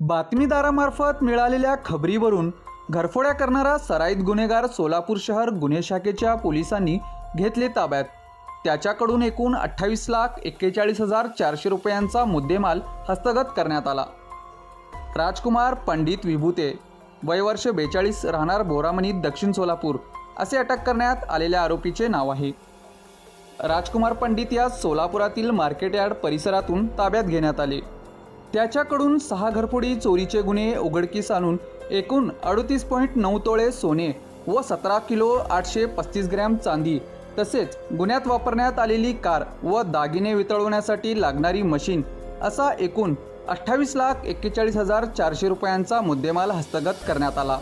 बातमीदारामार्फत मिळालेल्या खबरीवरून घरफोड्या करणारा सराईत गुन्हेगार सोलापूर शहर गुन्हे शाखेच्या पोलिसांनी घेतले ताब्यात. त्याच्याकडून एकूण अठ्ठावीस लाख एक्केचाळीस हजार चारशे रुपयांचा मुद्देमाल हस्तगत करण्यात आला. राजकुमार पंडित विभूते वयवर्ष बेचाळीस राहणार बोरामणी दक्षिण सोलापूर असे अटक करण्यात आलेल्या आरोपीचे नाव आहे. राजकुमार पंडित या सोलापुरातील मार्केटयार्ड परिसरातून ताब्यात घेण्यात आले. त्याच्याकडून सहा घरफोडी चोरीचे गुन्हे उघडकीस आणून एकूण अडतीस पॉईंट नऊ तोळे सोने व सतरा किलो आठशे पस्तीस ग्रॅम चांदी तसेच गुन्ह्यात वापरण्यात आलेली कार व दागिने वितळवण्यासाठी लागणारी मशीन असा एकूण अठ्ठावीस लाख एक्केचाळीस हजार चारशे रुपयांचा मुद्देमाल हस्तगत करण्यात आला.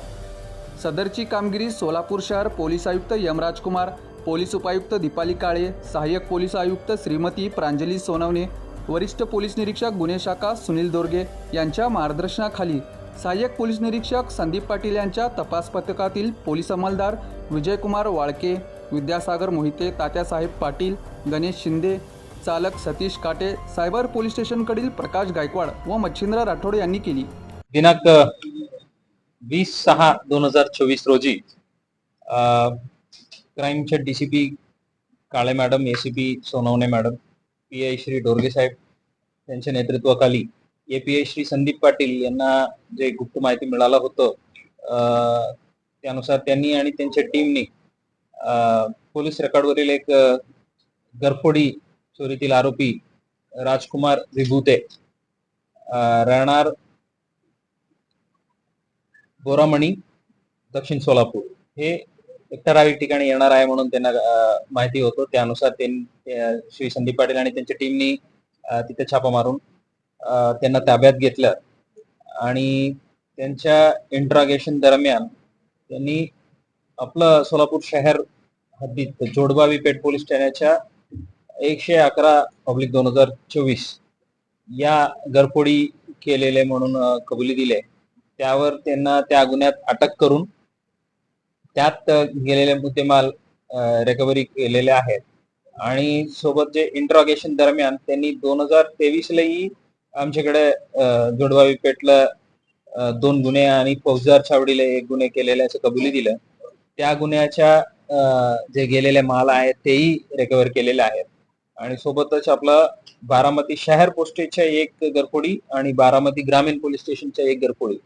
सदरची कामगिरी सोलापूर शहर पोलीस आयुक्त यमराजकुमार पोलीस उपायुक्त दीपाली काळे सहाय्यक पोलीस आयुक्त श्रीमती प्रांजली सोनवणे वरिष्ठ पोलीस निरीक्षक गुन्हे शाखा सुनील दोरगे यांच्या मार्गदर्शनाखाली सहाय्यक पोलीस निरीक्षक संदीप पाटील यांच्या तपास पथकातील पोलीस अंमलदार विजयकुमार वाळके विद्यासागर मोहिते तात्यासाहेब पाटील गणेश शिंदे चालक सतीश काटे सायबर पोलीस स्टेशनकडील प्रकाश गायकवाड व मच्छिंद्र राठोड यांनी केली. दिनांक वीस सहा दोन हजार चोवीस रोजी क्राईमच्या DCP Kale madam ACP Sonawane madam P I Shri Dorge साहेब यांच्या नेतृत्वाखाली A P I Shri Sandeep Patil यांना जे गुप्त माहिती मिळालं होतं अं, त्यानुसार त्यांनी आणि त्यांच्या टीमने पोलीस रेकॉर्डवरील एक गरफोडी घरफोडी चोरीतील आरोपी राजकुमार विभूते राहणार बोरामणी दक्षिण सोलापूर. हे एक ठराविक ठिकाणी येणार आहे म्हणून त्यांना माहिती होतो. त्यानुसार त्यांनी श्री संदीप पाटील आणि त्यांच्या टीमनी तिथे छापा मारून त्यांना ताब्यात घेतलं. आणि त्यांच्या इंट्रागेशन दरम्यान त्यांनी आपलं सोलापूर शहर हद्दीत जोडबावी पेठ पोलीस ठाण्याच्या एकशे अकरा पब्लिक दोन हजार चोवीस या घरफोडी केलेले म्हणून कबुली दिले. त्यावर त्यांना त्या गुन्ह्यात अटक करून त्यात गेलेले मुद्देमाल रिकव्हरी केलेले आहेत. आणि सोबत जे इंट्रॉगेशन दरम्यान त्यांनी दोन हजार तेवीसलाही आमच्याकडे अ, जोडवावी पेटला दोन गुन्हे आणि फौजदार छावडीला एक गुन्हे केलेले असं कबुली दिलं. त्या गुन्ह्याच्या अ, जे गेलेले माल आहेत तेही रिकव्हर केलेले आहेत. आणि सोबतच आपलं बारामती शहर पोस्टेजच्या एक गरपोडी आणि बारामती ग्रामीण पोलीस स्टेशनच्या एक घरफोडी.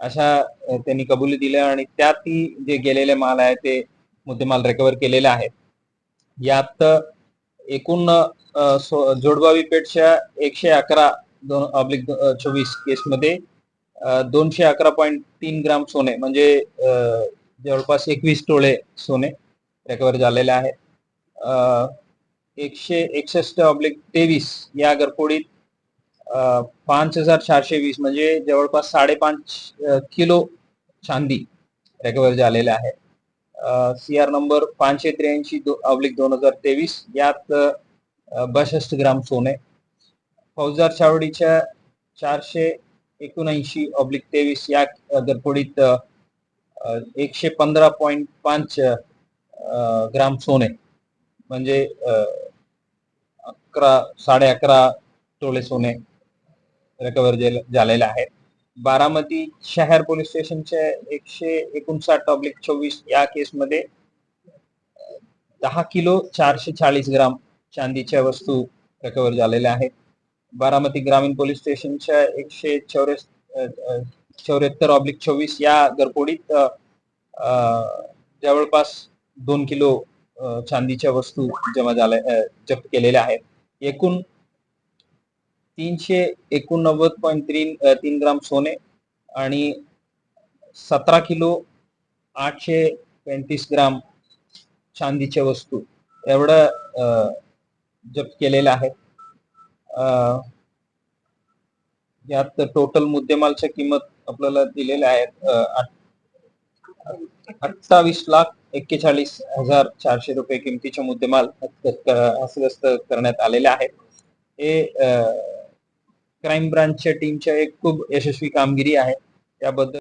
अशा त्यांनी कबुली दिल्या आणि त्यातही जे गेलेले माल आहे ते मुद्देमाल रिकव्हर केलेले आहेत. यात एकूण सो- जोडबावी पेठच्या एकशे अकरा दोन ऑब्लिक चोवीस केसमध्ये दोनशे अकरा पॉईंट तीन ग्राम सोने म्हणजे जवळपास एकवीस टोळे सोने रेकवर झालेले आहेत. एकशे एकसष्ट ऑब्लिक तेवीस या घरफोडीत पाच हजार चारशे वीस म्हणजे जवळपास साडेपाच किलो चांदी रेकवर झालेले आहे. सी आर नंबर पाचशे त्र्याऐंशी ऑब्लिक दोन हजार तेवीस यात बासष्ट ग्राम सोने. फौजदार चावडीच्या चारशे एकोणऐंशी ऑब्लिक तेवीस या घरफोडीत एकशे पंधरा पॉईंट पाच ग्राम सोने. म्हणजे अकरा साडे अकरा तोळे सोने. रिकव्हर झालेले आहेत बारामती शहर पोलीस स्टेशनच्या एकशे एकोणसाठ ऑब्लिक चोवीस या केसमध्ये दहा किलो चारशे चाळीस ग्राम चांदीच्या वस्तू रिकव्हर झालेल्या आहेत. बारामती ग्रामीण पोलीस स्टेशनच्या एकशे चौऱ्यास चौऱ्याहत्तर ऑब्लिक चोवीस या घरफोडीत जवळपास दोन किलो चांदीच्या वस्तू जमा झाल्या जप्त केलेल्या आहेत. एकूण तीनशे एकोणनव्वद पॉईंट तीन तीन ग्राम सोने आणि सतरा किलो आठशे पंचवीस ग्राम चांदीच्या वस्तू. एवढं जप्त केलेलं आहे. यात टोटल मुद्देमालच्या किंमत आपल्याला दिलेल्या आहेत अठ्ठावीस लाख एक्केचाळीस हजार चारशे रुपये किमतीचे मुद्देमाल हस्तगत हस्तगस्त करण्यात आलेले आहेत. हे क्राईम ब्रांचच्या टीमच्या एक खूप यशस्वी कामगिरी आहे. त्याबद्दल